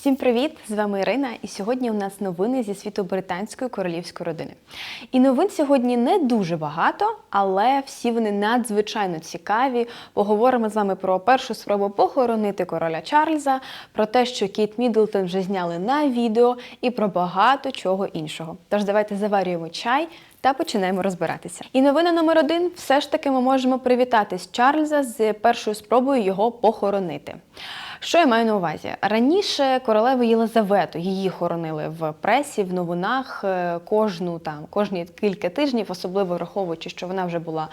Всім привіт! З вами Ірина, і сьогодні у нас новини зі світу британської королівської родини. І новин сьогодні не дуже багато, але всі вони надзвичайно цікаві. Поговоримо з вами про першу спробу похоронити короля Чарльза, про те, що Кейт Мідлтон вже зняли на відео, і про багато чого іншого. Тож давайте заварюємо чай. Та починаємо розбиратися. І новина номер один: все ж таки ми можемо привітатись Чарльза з першою спробою його похоронити. Що я маю на увазі? Раніше королеву Єлизавету її хоронили в пресі, в новинах е, кожну там кожні кілька тижнів, особливо враховуючи, що вона вже була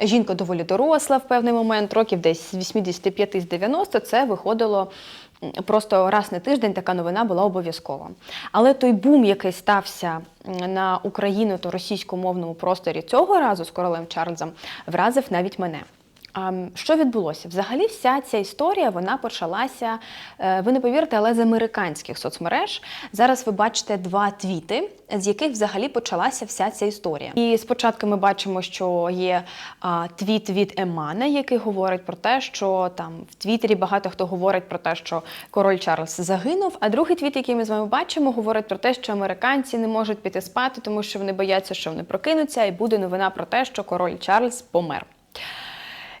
жінка доволі доросла в певний момент, років десь з 85 з 90, це виходило. Просто раз на тиждень така новина була обов'язкова. Але той бум, який стався на Україну та російськомовному просторі цього разу з королем Чарльзом, вразив навіть мене. Що відбулося? Взагалі, вся ця історія вона почалася, е, ви не повірите, але з американських соцмереж. Зараз ви бачите два твіти, з яких взагалі почалася вся ця історія. І спочатку ми бачимо, що є твіт від Емана, який говорить про те, що там в Твіттері багато хто говорить про те, що король Чарльз загинув. А другий твіт, який ми з вами бачимо, говорить про те, що американці не можуть піти спати, тому що вони бояться, що вони прокинуться, і буде новина про те, що король Чарльз помер.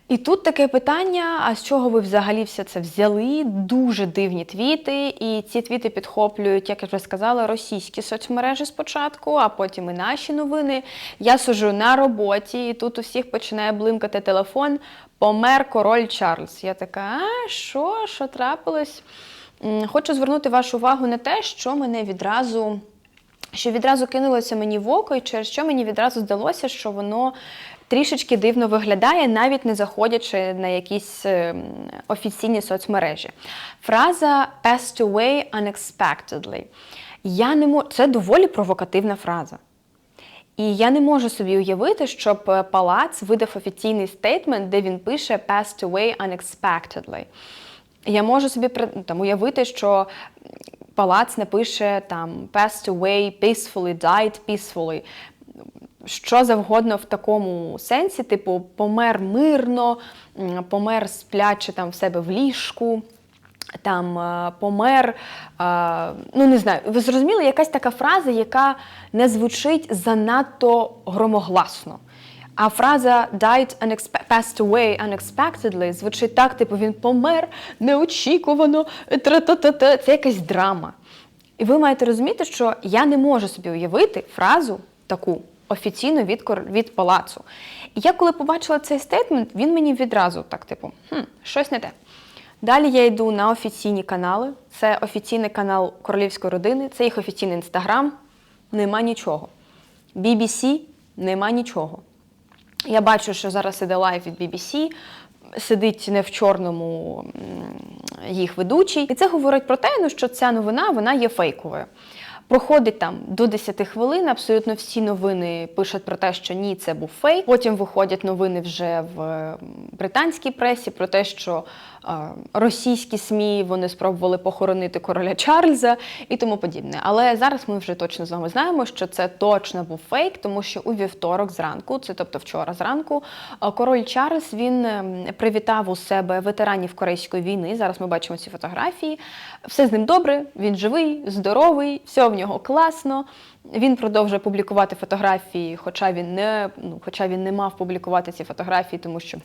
І тут таке питання: а з чого ви взагалі все це взяли? Дуже дивні твіти, і ці твіти підхоплюють, як я вже сказала, російські соцмережі спочатку, а потім і наші новини. Я сижу на роботі, і тут у всіх починає блимкати телефон. Помер король Чарльз. Я така, а що, що трапилось? Хочу звернути вашу увагу на те, що мене відразу що відразу кинулося мені в око, і через що мені відразу здалося, що воно трішечки дивно виглядає, навіть не заходячи на якісь ем, офіційні соцмережі. Фраза passed away unexpectedly. Я не мо... Це доволі провокативна фраза. І я не можу собі уявити, щоб е, палац видав офіційний стейтмент, де він пише passed away unexpectedly. Я можу собі там, уявити, що палац напише там passed away peacefully, died peacefully. Що завгодно в такому сенсі, типу, помер мирно, помер сплячи там в себе в ліжку. Там е, помер, е, ну не знаю, ви зрозуміли, якась така фраза, яка не звучить занадто громогласно. А фраза died passed away unexpectedly звучить так, типу він помер неочікувано, тра-та-та-та. це якась драма. І ви маєте розуміти, що я не можу собі уявити фразу таку офіційно від, від палацу. І я коли побачила цей стейтмент, він мені відразу так, типу, хм, щось не те. Далі я йду на офіційні канали. Це офіційний канал королівської родини, це їх офіційний інстаграм. Нема нічого. BBC нема нічого. Я бачу, що зараз іде лайв від BBC, сидить не в чорному їх ведучий. І це говорить про те, ну, що ця новина вона є фейковою. Проходить там до 10 хвилин, абсолютно всі новини пишуть про те, що ні, це був фейк. Потім виходять новини вже в британській пресі про те, що російські СМІ вони спробували похоронити короля Чарльза і тому подібне. Але зараз ми вже точно з вами знаємо, що це точно був фейк, тому що у вівторок зранку, це тобто вчора зранку, король Чарльз він ем, привітав у себе ветеранів Корейської війни. Зараз ми бачимо ці фотографії. Все з ним добре, він живий, здоровий, все в нього класно. Він продовжує публікувати фотографії, хоча він не ну, хоча він не мав публікувати ці фотографії, тому що.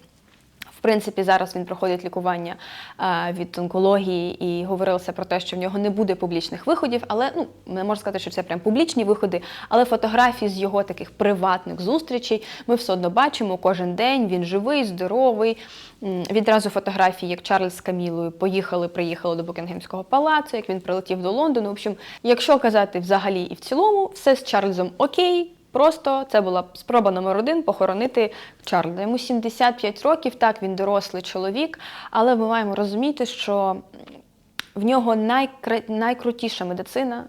Принципі, зараз він проходить лікування е, від онкології і говорилося про те, що в нього не буде публічних виходів, але ну не можна сказати, що це прям публічні виходи, але фотографії з його таких приватних зустрічей ми все одно бачимо кожен день. Він живий, здоровий. Відразу фотографії, як Чарльз з Камілою поїхали, приїхали до Букінгемського палацу, як він прилетів до Лондону. В общем, якщо казати взагалі і в цілому, все з Чарльзом окей. Просто це була спроба номер один похоронити Чарльза. Йому 75 років, так він дорослий чоловік, але ми маємо розуміти, що в нього найкра- найкрутіша медицина.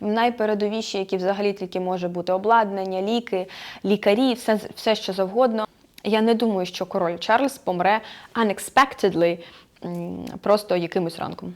Найпередовіші, які взагалі тільки може бути обладнання, ліки, лікарі, все, все що завгодно. Я не думаю, що король Чарльз помре unexpectedly, просто якимось ранком.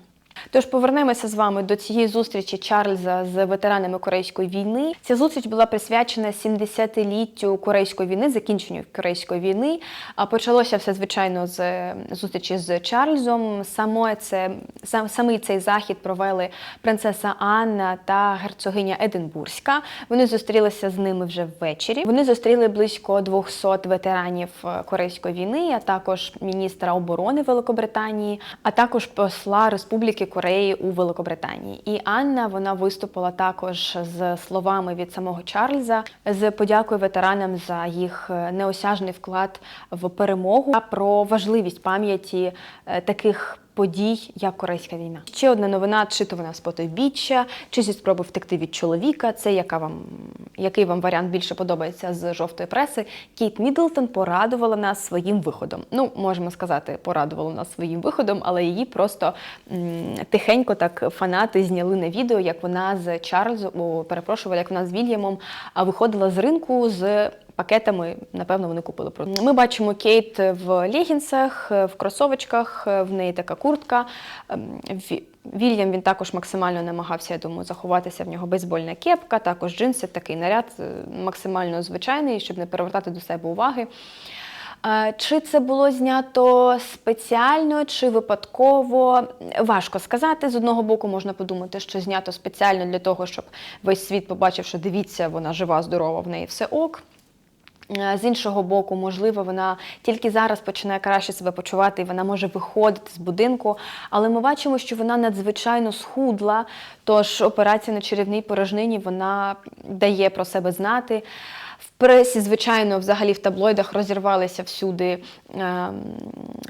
Тож повернемося з вами до цієї зустрічі Чарльза з ветеранами Корейської війни. Ця зустріч була присвячена 70-літтю Корейської війни, закінченню Корейської війни. А почалося все звичайно з зустрічі з Чарльзом. Саме це сам самий цей захід провели принцеса Анна та герцогиня Единбурзька. Вони зустрілися з ними вже ввечері. Вони зустріли близько 200 ветеранів е, Корейської війни, а також міністра оборони Великобританії, а також посла Республіки Кореї у Великобританії. І Анна вона виступила також з словами від самого Чарльза з подякою ветеранам за їх е, неосяжний вклад в перемогу, а про важливість пам'яті е, таких. Подій, як Корейська війна. Ще одна новина, чи то вона з потойбіччя, чи зі спроби втекти від чоловіка. Це яка вам, який вам варіант більше подобається з жовтої преси. Кейт Міддлтон порадувала нас своїм виходом. Ну, можемо сказати, порадувала нас своїм виходом, але її просто м, тихенько так фанати зняли на відео, як вона з Чарльзом, о, перепрошую, як вона з Вільямом виходила з ринку з пакетами, напевно, вони купили продукти. Ми бачимо Кейт в легінсах, в кросовочках, в неї така куртка. Ем, Вільям він також максимально намагався, я думаю, заховатися в нього бейсбольна кепка, також джинси, такий наряд е, максимально звичайний, щоб не перевертати до себе уваги. Е, Чи це було знято спеціально, чи випадково? Важко сказати. З одного боку, можна подумати, що знято спеціально для того, щоб весь світ побачив, що дивіться, вона жива, здорова, в неї все ок. Е, З іншого боку, можливо, вона тільки зараз починає краще себе почувати, і вона може виходити з будинку. Але ми бачимо, що вона надзвичайно схудла. Тож операція на черевній порожнині вона дає про себе знати. В пресі, звичайно, взагалі в таблоїдах розірвалися всюди е,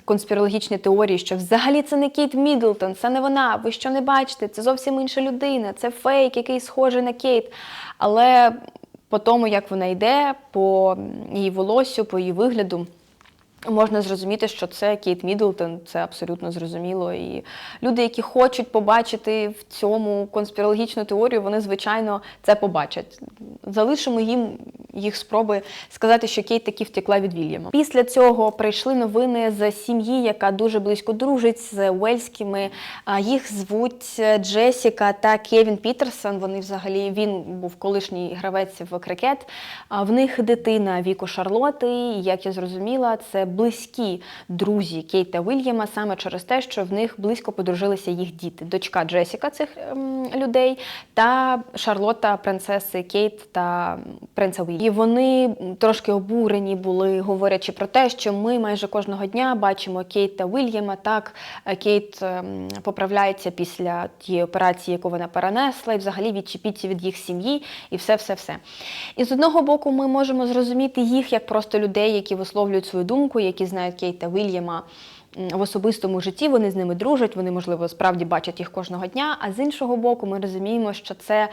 конспірологічні теорії, що взагалі це не Кейт Міддлтон, це не вона. Ви що не бачите? Це зовсім інша людина, це фейк, який схожий на Кейт. Але по тому, як вона йде, по її волосю, по її вигляду. Можна зрозуміти, що це Кейт Міддлтон, це абсолютно зрозуміло. І люди, які хочуть побачити в цьому конспірологічну теорію, вони, звичайно, це побачать. Залишимо їм їх спроби сказати, що Кейт таки втекла від Вільяма. Після цього прийшли новини з сім'ї, яка дуже близько дружить з Уельськими. Їх звуть Джесіка та Кевін Пітерсон. Вони взагалі він був колишній гравець в крикет. А В них дитина віку Шарлоти. Як я зрозуміла, це близькі друзі Кейт та Вільяма саме через те, що в них близько подружилися їх діти. Дочка Джесіка цих ем, людей та Шарлота, принцеси Кейт та принца Вільяма. І вони трошки обурені були, говорячи про те, що ми майже кожного дня бачимо Кейт та Вільяма. Так, е, Кейт поправляється після тієї операції, яку вона перенесла, і взагалі відчепіться від їх сім'ї, і все, все, все. І з одного боку, ми можемо зрозуміти їх як просто людей, які висловлюють свою думку, які знають Кейт та Вільяма. В особистому житті вони з ними дружать, вони, можливо, справді бачать їх кожного дня. А з іншого боку, ми розуміємо, що це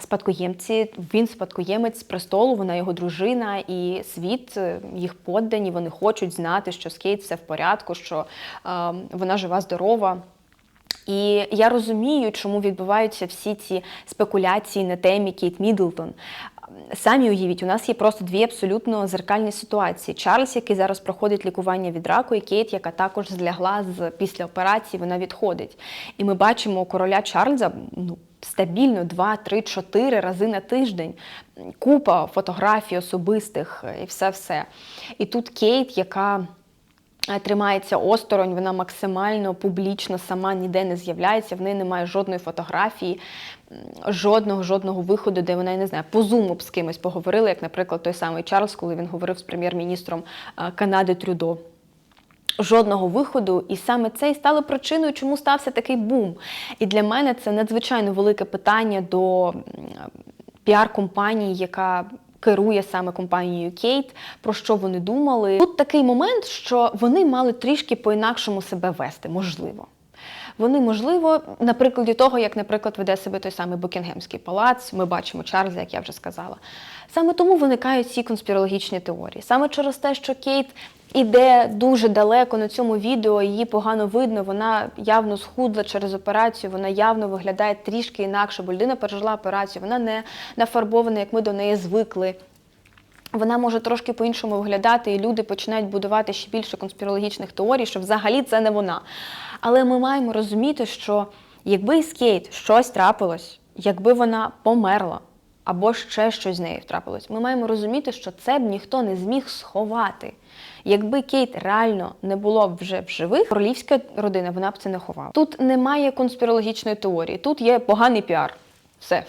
спадкоємці, він спадкоємець престолу, вона його дружина, і світ, е, їх поддані, вони хочуть знати, що з Кейт все в порядку, що е, вона жива, здорова. І я розумію, чому відбуваються всі ці спекуляції на темі Кейт Міддлтон. Самі уявіть, у нас є просто дві абсолютно зеркальні ситуації. Чарльз, який зараз проходить лікування від раку, і Кейт, яка також злягла з після операції, вона відходить. І ми бачимо короля Чарльза ну, стабільно 2, 3, 4 рази на тиждень. Купа фотографій особистих і все-все. І тут Кейт, яка е, тримається осторонь, вона максимально публічно сама ніде не з'являється, в неї немає жодної фотографії, жодного жодного виходу, де вона я не знаю, по зуму б з кимось поговорила, як, наприклад, той самий Чарльз, коли він говорив з прем'єр-міністром е, Канади Трюдо. Жодного виходу, і саме це і стало причиною, чому стався такий бум. І для мене це надзвичайно велике питання до піар-компанії, яка керує саме компанією Кейт, про що вони думали. Тут такий момент, що вони мали трішки по-інакшому себе вести, можливо. Вони, можливо, на прикладі того, як, наприклад, веде себе той самий Букінгемський палац, ми бачимо Чарльза, як я вже сказала. Саме тому виникають ці конспірологічні теорії. Саме через те, що Кейт іде дуже далеко на цьому відео, її погано видно, вона явно схудла через операцію, вона явно виглядає трішки інакше, бо людина пережила операцію, вона не нафарбована, як ми до неї звикли. Вона може трошки по-іншому виглядати, і люди починають будувати ще більше конспірологічних теорій, що взагалі це не вона. Але ми маємо розуміти, що якби із Кейт щось трапилось, якби вона померла, або ще щось з нею трапилось, ми маємо розуміти, що це б ніхто не зміг сховати. Якби Кейт реально не було б вже в живих, королівська родина вона б це не ховала. Тут немає конспірологічної теорії, тут є поганий піар. Все.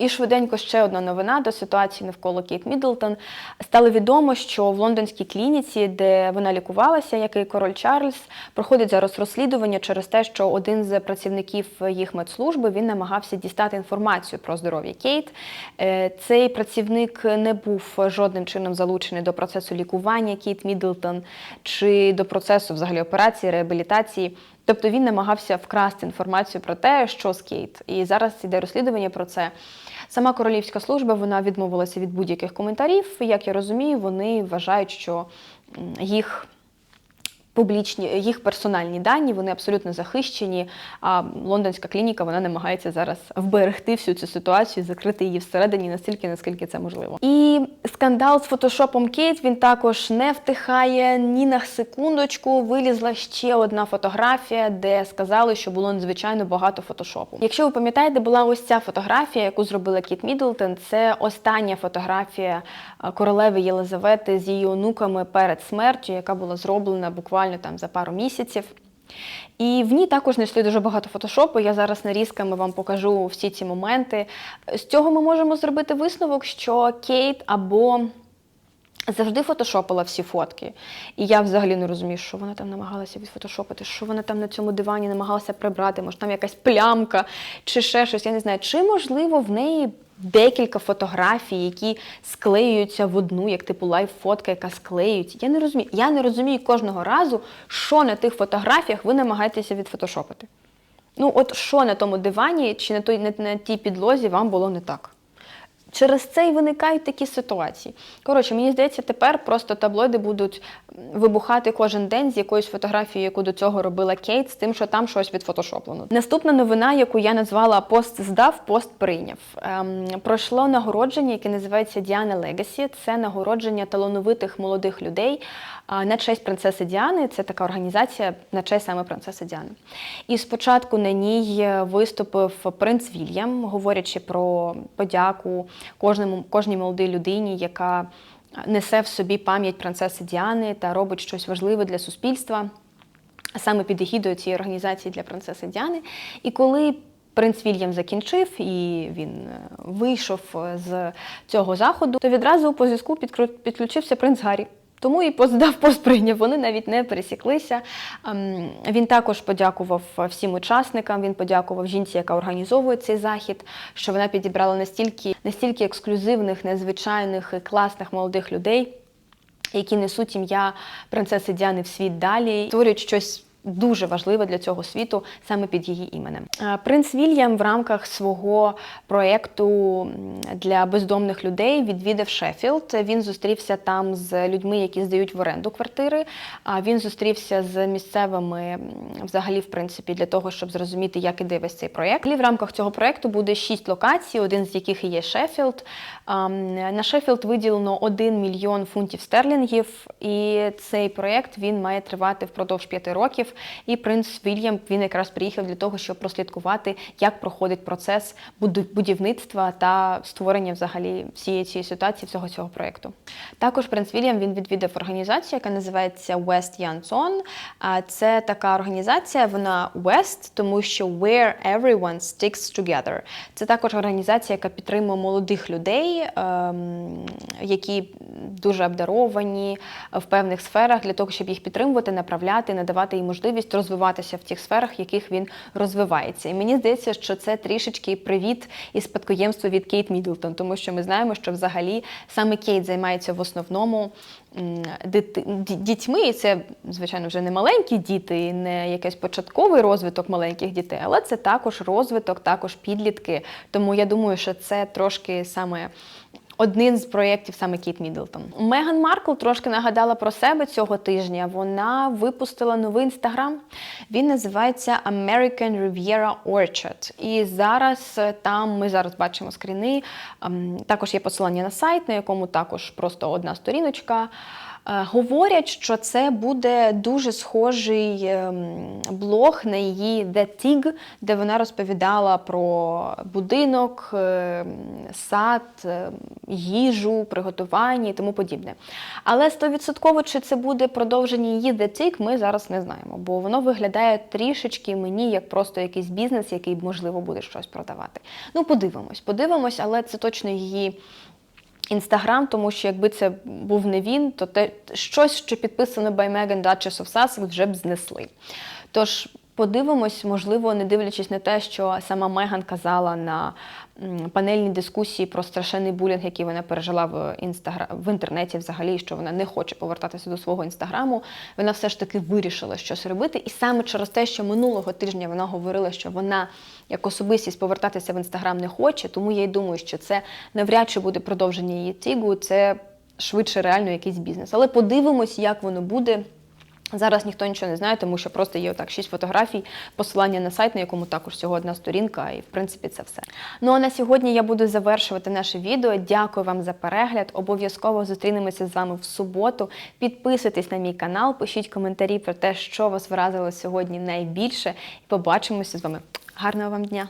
І швиденько ще одна новина до ситуації навколо Кейт Міддлтон. Стало відомо, що в лондонській клініці, де вона лікувалася, як і король Чарльз, проходить зараз розслідування через те, що один з працівників їх медслужби він намагався дістати інформацію про здоров'я Кейт. Е, Цей працівник не був жодним чином залучений до процесу лікування Кейт Міддлтон чи до процесу взагалі операції, реабілітації. Тобто він намагався вкрасти інформацію про те, що з Кейт. І зараз іде розслідування про це. Сама королівська служба вона відмовилася від будь-яких коментарів. Як я розумію, вони вважають, що їх. Публічні їх персональні дані вони абсолютно захищені. А лондонська клініка вона намагається зараз вберегти всю цю ситуацію, закрити її всередині настільки, наскільки це можливо. І скандал з фотошопом Кейт він також не втихає ні на секундочку. Вилізла ще одна фотографія, де сказали, що було надзвичайно багато фотошопу. Якщо ви пам'ятаєте, була ось ця фотографія, яку зробила Кіт Міддлтон. Це остання фотографія е, королеви Єлизавети з її онуками перед смертю, яка була зроблена буквально там за пару місяців. І в ній також знайшли дуже багато фотошопу. Я зараз нарізками вам покажу всі ці моменти. З цього ми можемо зробити висновок, що Кейт або завжди фотошопила всі фотки. І я взагалі не розумію, що вона там намагалася відфотошопити, що вона там на цьому дивані намагалася прибрати, може там якась плямка чи ще щось. Я не знаю. Чи можливо в неї декілька фотографій, які склеюються в одну, як типу лайф-фотка, яка склеюється. Я не розумію. Я не розумію кожного разу, що на тих фотографіях ви намагаєтеся відфотошопити. Ну, от що на тому дивані чи на той на, на тій підлозі вам було не так. Через це й виникають такі ситуації. Коротше, мені здається, тепер просто таблоїди будуть вибухати кожен день з якоюсь фотографією, яку до цього робила Кейт, з тим, що там щось відфотошоплено. Наступна новина, яку я назвала пост здав, пост прийняв. Ем, пройшло нагородження, яке називається Діана Легасі. Це нагородження талановитих молодих людей на честь принцеси Діани. Це така організація на честь саме принцеси Діани. І спочатку на ній виступив принц Вільям, говорячи про подяку кожному кожній молодій людині, яка несе в собі пам'ять принцеси Діани та робить щось важливе для суспільства, саме під егідою цієї організації для принцеси Діани. І коли Принц Вільям закінчив і він е, вийшов з цього заходу, то відразу по зв'язку підключився принц Гаррі. Тому і поздав пост прийняв. Вони навіть не пересіклися. Ем, Він також подякував всім учасникам. Він подякував жінці, яка організовує цей захід, що вона підібрала настільки, настільки ексклюзивних, незвичайних і класних молодих людей, які несуть ім'я принцеси Діани в світ далі, створюють щось. Дуже важливе для цього світу саме під її іменем. Е, Принц Вільям в рамках свого проєкту для бездомних людей відвідав Шеффілд. Він зустрівся там з людьми, які здають в оренду квартири. А він зустрівся з місцевими взагалі, в принципі, для того, щоб зрозуміти, як іде весь цей проєкт. В рамках цього проєкту буде шість локацій, один з яких і є Шеффілд. На Шеффілд виділено 1 мільйон фунтів стерлінгів, і цей проєкт він має тривати впродовж п'яти років. І принц Вільям він якраз приїхав для того, щоб прослідкувати, як проходить процес будівництва та створення взагалі всієї цієї ситуації, всього цього проєкту. Також принц Вільям він відвідав організацію, яка називається West. А Це така організація, вона West, тому що Where Everyone Sticks Together. Це також організація, яка підтримує молодих людей, ем, які дуже обдаровані в певних сферах для того, щоб їх підтримувати, направляти, надавати їм можливість розвиватися в тих сферах, в яких він розвивається. І мені здається, що це трішечки привіт і спадкоємство від Кейт Міддлтон, тому що ми знаємо, що взагалі саме Кейт займається в основному дітьми, і це, звичайно, вже не маленькі діти, і не якийсь початковий розвиток маленьких дітей, але це також розвиток, також підлітки. Тому я думаю, що це трошки саме. Один з проєктів саме Кіт Міддлтон. Меган Маркл трошки нагадала про себе цього тижня. Вона випустила новий інстаграм. Він називається American Riviera Orchard. І зараз е, там ми зараз бачимо скріни. ем, Також є посилання на сайт, на якому також просто одна сторіночка. Говорять, що це буде дуже схожий ем, блог на її The Tig, де вона розповідала про будинок, ем, сад, ем, їжу, приготування і тому подібне. Але стовідсотково, чи це буде продовження її The Tig, ми зараз не знаємо, бо воно виглядає трішечки мені як просто якийсь бізнес, який можливо буде щось продавати. Ну, подивимось, подивимось, але це точно її. Інстаграм, тому що якби це був не він, то те щось, що підписано by Megan Duchess of Sussex, вже б знесли. Тож подивимось, можливо, не дивлячись на те, що сама Меган казала на панельній дискусії про страшенний булінг, який вона пережила в інстагра... в інтернеті, взагалі, що вона не хоче повертатися до свого інстаграму. Вона все ж таки вирішила щось робити. І саме через те, що минулого тижня вона говорила, що вона як особистість повертатися в інстаграм не хоче, тому я й думаю, що це навряд чи буде продовження її тігу, це швидше реально якийсь бізнес. Але подивимось, як воно буде. Зараз ніхто нічого не знає, тому що просто є отак шість фотографій, посилання на сайт, на якому також всього одна сторінка, і в принципі це все. Ну а на сьогодні я буду завершувати наше відео. Дякую вам за перегляд. Обов'язково зустрінемося з вами в суботу. Підписуйтесь на мій канал, пишіть коментарі про те, що вас вразило сьогодні найбільше. І побачимося з вами. Гарного вам дня!